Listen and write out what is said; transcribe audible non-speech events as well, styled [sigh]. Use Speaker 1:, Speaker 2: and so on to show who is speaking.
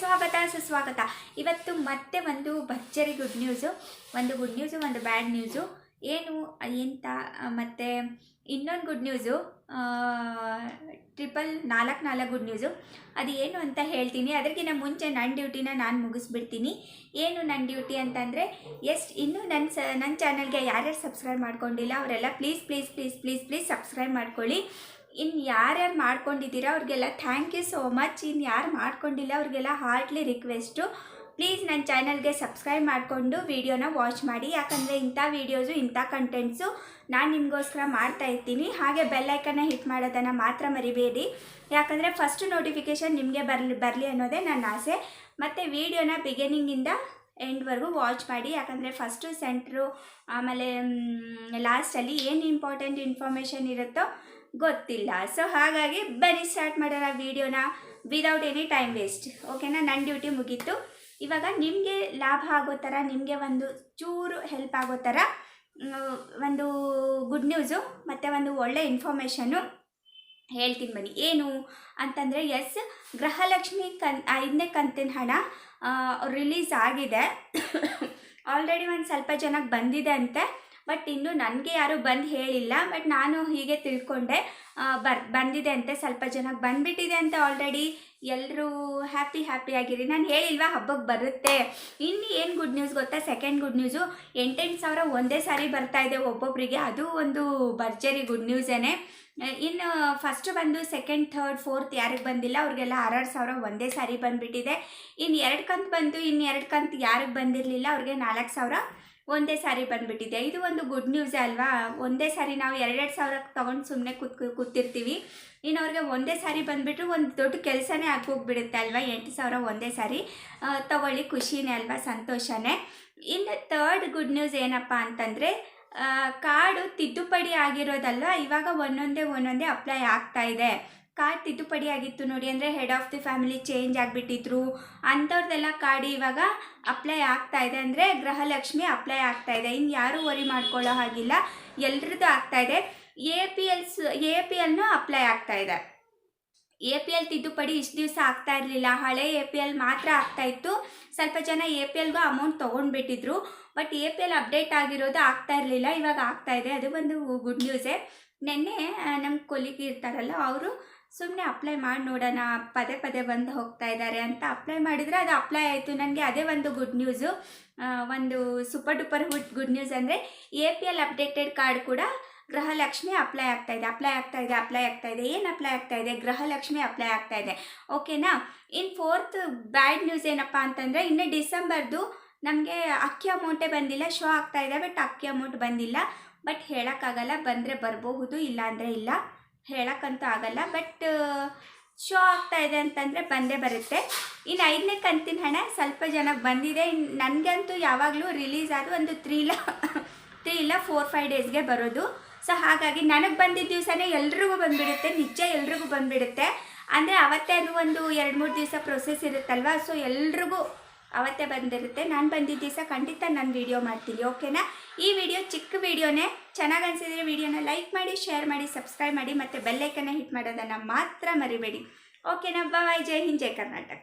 Speaker 1: ಸ್ವಾಗತ ಸುಸ್ವಾಗತ ಇವತ್ತು ಮತ್ತೆ ಒಂದು ಭರ್ಜರಿ ಗುಡ್ ನ್ಯೂಸು ಒಂದು ಗುಡ್ ನ್ಯೂಸು ಒಂದು ಬ್ಯಾಡ್ ನ್ಯೂಸು ಏನು, ಎಂತ, ಮತ್ತು ಇನ್ನೊಂದು ಗುಡ್ ನ್ಯೂಸು ಟ್ರಿಪಲ್ ನಾಲ್ಕು ನಾಲ್ಕು ಗುಡ್ ನ್ಯೂಸು ಅದು ಏನು ಅಂತ ಹೇಳ್ತೀನಿ. ಅದಕ್ಕಿಂತ ಮುಂಚೆ ನನ್ನ ಡ್ಯೂಟಿನ ನಾನು ಮುಗಿಸ್ಬಿಡ್ತೀನಿ. ಏನು ನನ್ನ ಡ್ಯೂಟಿ ಅಂತಂದರೆ ಎಷ್ಟು ಇನ್ನೂ ನನ್ನ ಸ ನನ್ನ ಚಾನಲ್ಗೆ ಯಾರ್ಯಾರು ಸಬ್ಸ್ಕ್ರೈಬ್ ಮಾಡ್ಕೊಂಡಿಲ್ಲ, ಅವರೆಲ್ಲ please please please please please subscribe ಮಾಡ್ಕೊಳ್ಳಿ. ಇನ್ನು ಯಾರ್ಯಾರು ಮಾಡ್ಕೊಂಡಿದ್ದೀರಾ, ಅವ್ರಿಗೆಲ್ಲ ಥ್ಯಾಂಕ್ ಯು ಸೋ ಮಚ್ ಇನ್ನು ಯಾರು ಮಾಡ್ಕೊಂಡಿಲ್ಲ, ಅವ್ರಿಗೆಲ್ಲ ಹಾರ್ಟ್ಲಿ ರಿಕ್ವೆಸ್ಟು ಪ್ಲೀಸ್ ನನ್ನ ಚಾನಲ್ಗೆ ಸಬ್ಸ್ಕ್ರೈಬ್ ಮಾಡಿಕೊಂಡು ವೀಡಿಯೋನ ವಾಚ್ ಮಾಡಿ. ಯಾಕಂದರೆ ಇಂಥ ವೀಡಿಯೋಸು ಇಂಥ ಕಂಟೆಂಟ್ಸು ನಾನು ನಿಮಗೋಸ್ಕರ ಮಾಡ್ತಾ ಇರ್ತೀನಿ. ಹಾಗೆ ಬೆಲ್ಲೈಕನ್ನ ಹಿಟ್ ಮಾಡೋದನ್ನು ಮಾತ್ರ ಮರಿಬೇಡಿ. ಯಾಕಂದರೆ ಫಸ್ಟ್ ನೋಟಿಫಿಕೇಷನ್ ನಿಮಗೆ ಬರಲಿ ಬರಲಿ ಅನ್ನೋದೇ ನನ್ನ ಆಸೆ. ಮತ್ತು ವೀಡಿಯೋನ ಬಿಗಿನಿಂಗಿಂದ ಎಂಡ್ವರೆಗೂ ವಾಚ್ ಮಾಡಿ, ಯಾಕಂದರೆ ಫಸ್ಟು ಸೆಂಟ್ರು ಆಮೇಲೆ ಲಾಸ್ಟಲ್ಲಿ ಏನು ಇಂಪಾರ್ಟೆಂಟ್ ಇನ್ಫಾರ್ಮೇಷನ್ ಇರುತ್ತೋ ಗೊತ್ತಿಲ್ಲ. ಸೊ ಹಾಗಾಗಿ ಬನ್ನಿ ಸ್ಟಾರ್ಟ್ ಮಾಡೋಣ ವೀಡಿಯೋನ ವಿದೌಟ್ ಎನಿ ಟೈಮ್ ವೇಸ್ಟ್ ಓಕೆನಾ ನನ್ನ ಡ್ಯೂಟಿ ಮುಗೀತು. ಇವಾಗ ನಿಮಗೆ ಲಾಭ ಆಗೋ ಥರ ನಿಮಗೆ ಒಂದು ಚೂರು ಹೆಲ್ಪ್ ಆಗೋ ಥರ ಒಂದು ಗುಡ್ ನ್ಯೂಸು ಮತ್ತು ಒಂದು ಒಳ್ಳೆ ಇನ್ಫಾರ್ಮೇಷನ್ನು ಹೇಳ್ತೀನಿ ಬನ್ನಿ. ಏನು ಅಂತಂದರೆ, ಎಸ್, ಗೃಹಲಕ್ಷ್ಮಿ ಕನ್ ಐದನೇ ಕಂತಿನ ಹಣ ರಿಲೀಸ್ ಆಗಿದೆ. [coughs] ಆಲ್ರೆಡಿ ಒಂದು ಸ್ವಲ್ಪ ಜನಕ್ಕೆ ಬಂದಿದೆ ಅಂತೆ. ಬಟ್ ಇನ್ನು ನನಗೆ ಯಾರೂ ಬಂದು ಹೇಳಿಲ್ಲ ಬಟ್ ನಾನು ಹೀಗೆ ತಿಳ್ಕೊಂಡೆ. ಬರ್, ಬಂದಿದೆ ಅಂತೆ, ಸ್ವಲ್ಪ ಜನಕ್ಕೆ ಬಂದ್ಬಿಟ್ಟಿದೆ ಅಂತ ಆಲ್ರೆಡಿ ಎಲ್ಲರೂ ಹ್ಯಾಪಿ ಹ್ಯಾಪಿಯಾಗಿರಿ ನಾನು ಹೇಳಿಲ್ವಾ ಹಬ್ಬಕ್ಕೆ ಬರುತ್ತೆ. ಇನ್ನು ಏನು ಗುಡ್ ನ್ಯೂಸ್ ಗೊತ್ತಾ? ಸೆಕೆಂಡ್ ಗುಡ್ ನ್ಯೂಸು ಎಂಟೆಂಟು ಸಾವಿರ ಒಂದೇ ಸಾರಿ ಬರ್ತಾ ಇದೆ ಒಬ್ಬೊಬ್ಬರಿಗೆ ಅದು ಒಂದು ಭರ್ಜರಿ ಗುಡ್ ನ್ಯೂಸೇ ಇನ್ನು ಫಸ್ಟ್ ಬಂದು ಸೆಕೆಂಡ್ ಥರ್ಡ್ ಫೋರ್ತ್ ಯಾರಿಗೆ ಬಂದಿಲ್ಲ, ಅವ್ರಿಗೆಲ್ಲ ಆರಾರು ಸಾವಿರ ಒಂದೇ ಸಾರಿ ಬಂದುಬಿಟ್ಟಿದೆ. ಇನ್ನು ಎರಡು ಕಂತು ಬಂದು ಇನ್ನು ಎರಡು ಕಂತು ಯಾರಿಗೆ ಬಂದಿರಲಿಲ್ಲ, ಅವ್ರಿಗೆ ನಾಲ್ಕು ಸಾವಿರ ಒಂದೇ ಸಾರಿ ಬಂದುಬಿಟ್ಟಿದೆ. ಇದು ಒಂದು ಗುಡ್ ನ್ಯೂಸೇ ಅಲ್ವಾ? ಒಂದೇ ಸಾರಿ ನಾವು ಎರಡೆರಡು ಸಾವಿರ ತೊಗೊಂಡು ಸುಮ್ಮನೆ ಕೂತ್ ಕೂತಿರ್ತೀವಿ. ಇನ್ನು ಅವ್ರಿಗೆ ಒಂದೇ ಸಾರಿ ಬಂದುಬಿಟ್ರೆ ಒಂದು ದೊಡ್ಡ ಕೆಲಸನೇ ಆಗೋಗ್ಬಿಡುತ್ತೆ ಅಲ್ವಾ? ಎಂಟು ಸಾವಿರ ಒಂದೇ ಸಾರಿ. ತಗೊಳ್ಳಿ ಖುಷಿನೇ ಅಲ್ವಾ? ಸಂತೋಷನೇ. ಇನ್ನು ತರ್ಡ್ ಗುಡ್ ನ್ಯೂಸ್ ಏನಪ್ಪ ಅಂತಂದರೆ ಕಾರ್ಡು ತಿದ್ದುಪಡಿ ಆಗಿರೋದಲ್ವ? ಇವಾಗ ಒಂದೊಂದೇ ಒಂದೊಂದೇ ಅಪ್ಲೈ ಆಗ್ತಾ ಇದೆ. ಕಾರ್ಡ್ ತಿದ್ದುಪಡಿ ಆಗಿತ್ತು ನೋಡಿ, ಅಂದರೆ head of the family change ಆಗಿಬಿಟ್ಟಿದ್ರು. ಅಂಥವ್ರದ್ದೆಲ್ಲ ಕಾರ್ಡ್ ಇವಾಗ ಅಪ್ಲೈ ಆಗ್ತಾ ಇದೆ, ಅಂದರೆ ಗೃಹಲಕ್ಷ್ಮಿ ಅಪ್ಲೈ ಆಗ್ತಾ ಇದೆ. ಇನ್ನು ಯಾರೂ ವರಿ ಮಾಡ್ಕೊಳ್ಳೋ ಹಾಗಿಲ್ಲ. ಎಲ್ರದ್ದು ಆಗ್ತಾ ಇದೆ. A P Ls A P ಎಲ್ನೂ apply ಆಗ್ತಾ ಇದೆ. ಎ ಪಿ ಎಲ್ ತಿದ್ದುಪಡಿ ಇಷ್ಟು ದಿವಸ ಆಗ್ತಾ ಇರಲಿಲ್ಲ. ಹಳೆ ಎ ಪಿ ಎಲ್ ಮಾತ್ರ ಆಗ್ತಾ ಇತ್ತು. ಸ್ವಲ್ಪ ಜನ ಎ ಪಿ ಎಲ್ಗೂ amount ತೊಗೊಂಡ್ಬಿಟ್ಟಿದ್ರು. But A P L update ಆಗಿರೋದು ಆಗ್ತಾ ಇರಲಿಲ್ಲ. ಇವಾಗ ಆಗ್ತಾ ಇದೆ. ಅದು ಒಂದು ಗುಡ್ ನ್ಯೂಸೇ ನಿನ್ನೆ ನಮ್ಮ ಕೊಲಿಗೆ ಇರ್ತಾರಲ್ಲ, ಅವರು ಸುಮ್ಮನೆ ಅಪ್ಲೈ ಮಾಡಿ ನೋಡೋಣ ಪದೇ ಪದೇ ಬಂದು ಹೋಗ್ತಾ ಇದ್ದಾರೆ ಅಂತ ಅಪ್ಲೈ ಮಾಡಿದರೆ ಅದು ಅಪ್ಲೈ ಆಯಿತು. ನನಗೆ ಅದೇ ಒಂದು ಗುಡ್ ನ್ಯೂಸು ಒಂದು super duper good good news ಅಂದರೆ A P L updated card ಕೂಡ ಗೃಹಲಕ್ಷ್ಮಿ ಅಪ್ಲೈ ಆಗ್ತಾ ಇದೆ. ಅಪ್ಲೈ ಆಗ್ತಾ ಇದೆ ಅಪ್ಲೈ ಆಗ್ತಾ ಇದೆ. ಏನು ಅಪ್ಲೈ ಆಗ್ತಾ ಇದೆ? ಗೃಹಲಕ್ಷ್ಮಿ ಅಪ್ಲೈ ಆಗ್ತಾ ಇದೆ. ಓಕೆನಾ ಇನ್ನು ಫೋರ್ತ್ ಬ್ಯಾಡ್ ನ್ಯೂಸ್ ಏನಪ್ಪ ಅಂತಂದರೆ ಇನ್ನು ಡಿಸೆಂಬರ್ದು ನಮಗೆ ಅಕ್ಕಿ ಅಮೌಂಟೇ ಬಂದಿಲ್ಲ. ಶೋ ಆಗ್ತಾ ಇದೆ ಬಟ್ ಅಕ್ಕಿ ಅಮೌಂಟ್ ಬಂದಿಲ್ಲ. ಬಟ್ ಹೇಳೋಕ್ಕಾಗಲ್ಲ, ಬಂದರೆ ಬರಬಹುದು ಇಲ್ಲ ಅಂದರೆ ಇಲ್ಲ. ಹೇಳೋಕ್ಕಂತೂ ಆಗಲ್ಲ ಬಟ್ ಶೋ ಆಗ್ತಾ ಇದೆ ಅಂತಂದರೆ ಬಂದೇ ಬರುತ್ತೆ. ಇನ್ನು ಐದನೇ ಕಂತಿನ ಹಣ ಸ್ವಲ್ಪ ಜನಕ್ಕೆ ಬಂದಿದೆ. ನನಗಂತೂ ಯಾವಾಗಲೂ ರಿಲೀಸ್ ಆದ ಒಂದು ತ್ರೀ ಇಲ್ಲ ತ್ರೀ ಇಲ್ಲ ಫೋರ್ ಫೈವ್ ಡೇಸ್ಗೆ ಬರೋದು. ಸೊ ಹಾಗಾಗಿ ನನಗೆ ಬಂದಿದ್ದ ದಿವಸನೇ ಎಲ್ರಿಗೂ ಬಂದುಬಿಡುತ್ತೆ, ನಿಜ ಎಲ್ರಿಗೂ ಬಂದುಬಿಡುತ್ತೆ. ಅಂದರೆ ಅವತ್ತೇ ಅದು ಒಂದು ಎರಡು, ಮೂರು ದಿವಸ ಪ್ರೊಸೆಸ್ ಇರುತ್ತಲ್ವ? ಸೊ ಎಲ್ರಿಗೂ ಅವತ್ತೇ ಬಂದಿರುತ್ತೆ. ನಾನು ಬಂದಿದ್ದ ದಿವಸ ಖಂಡಿತ ನಾನು ವಿಡಿಯೋ ಮಾಡ್ತೀನಿ ಓಕೆನಾ ಈ ವಿಡಿಯೋ ಚಿಕ್ಕ ವಿಡಿಯೋನೇ ಚೆನ್ನಾಗಿ ಅನಿಸಿದ್ರೆ ವಿಡಿಯೋನ ಲೈಕ್ ಮಾಡಿ ಶೇರ್ ಮಾಡಿ ಸಬ್ಸ್ಕ್ರೈಬ್ ಮಾಡಿ, ಮತ್ತು ಬೆಲ್ಲೈಕನ್ನ ಹಿಟ್ ಮಾಡೋದನ್ನು ಮಾತ್ರ ಮರಿಬೇಡಿ. ಓಕೆನಾ ಬಾಯ್ ಜೈ ಹಿಂದ್, ಜೈ ಕರ್ನಾಟಕ.